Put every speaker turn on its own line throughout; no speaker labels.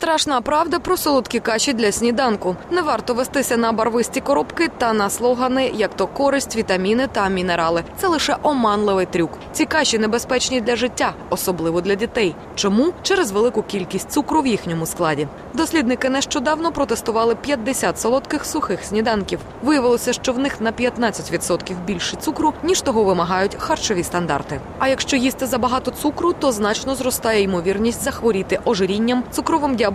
Страшна правда про солодкі каші для сніданку. Не варто вестися на барвисті коробки та на слогани, як то користь, вітаміни та мінерали. Це лише оманливий трюк. Ці каші небезпечні для життя, особливо для дітей. Чому? Через велику кількість цукру в їхньому складі. Дослідники нещодавно протестували 50 солодких сухих сніданків. Виявилося, що в них на 15% більше цукру, ніж того вимагають харчові стандарти. А якщо їсти забагато цукру, то значно зростає ймовірність захворіти ожирінням, цукровим діабетом,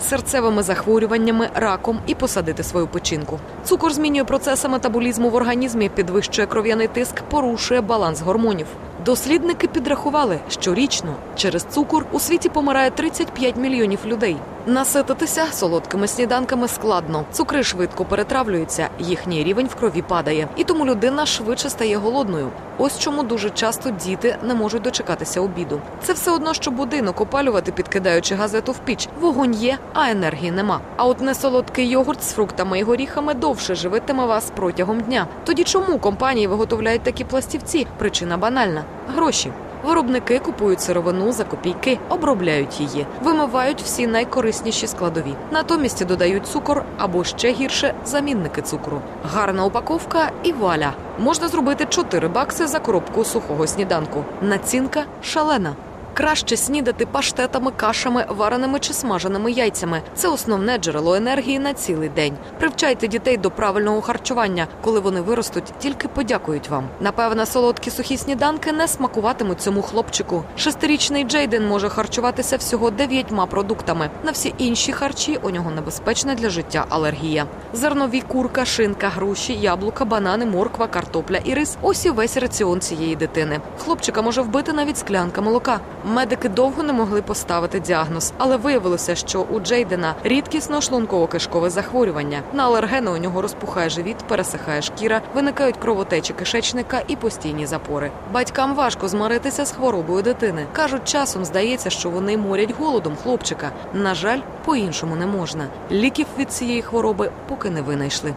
серцевими захворюваннями, раком і посадити свою печінку. Цукор змінює процеси метаболізму в організмі, підвищує кров'яний тиск, порушує баланс гормонів. Дослідники підрахували, що річно через цукор у світі помирає 35 мільйонів людей. Насититися солодкими сніданками складно. Цукри швидко перетравлюються, їхній рівень в крові падає, і тому людина швидше стає голодною. Ось чому дуже часто діти не можуть дочекатися обіду. Це все одно, що будинок опалювати, підкидаючи газету в піч. Вогонь є, а енергії нема. А от несолодкий йогурт з фруктами і горіхами довше живитиме вас протягом дня. Тоді чому компанії виготовляють такі пластівці? Причина банальна гроші. Виробники купують сировину за копійки, обробляють її, вимивають всі найкорисніші складові. Натомість додають цукор або ще гірше замінники цукру. Гарна упаковка і валя. Можна зробити 4 бакси за коробку сухого сніданку. Націнка шалена. Краще снідати паштетами, кашами, вареними чи смаженими яйцями. Це основне джерело енергії на цілий день. Привчайте дітей до правильного харчування. Коли вони виростуть, тільки подякують вам. Напевне, солодкі сухі сніданки не смакуватимуть цьому хлопчику. Шестирічний Джейден може харчуватися всього дев'ятьма продуктами. На всі інші харчі у нього небезпечна для життя алергія. Зернові курка, шинка, груші, яблука, банани, морква, картопля і рис. Ось і весь раціон цієї дитини. Хлопчика може вбити навіть склянка молока. Медики довго не могли поставити діагноз, але виявилося, що у Джейдена рідкісно шлунково-кишкове захворювання. На алергени у нього розпухає живіт, пересихає шкіра, виникають кровотечі кишечника і постійні запори. Батькам важко змиритися з хворобою дитини. кажуть, часом здається, що вони морять голодом хлопчика. На жаль, по-іншому не можна. Ліків від цієї хвороби поки не винайшли.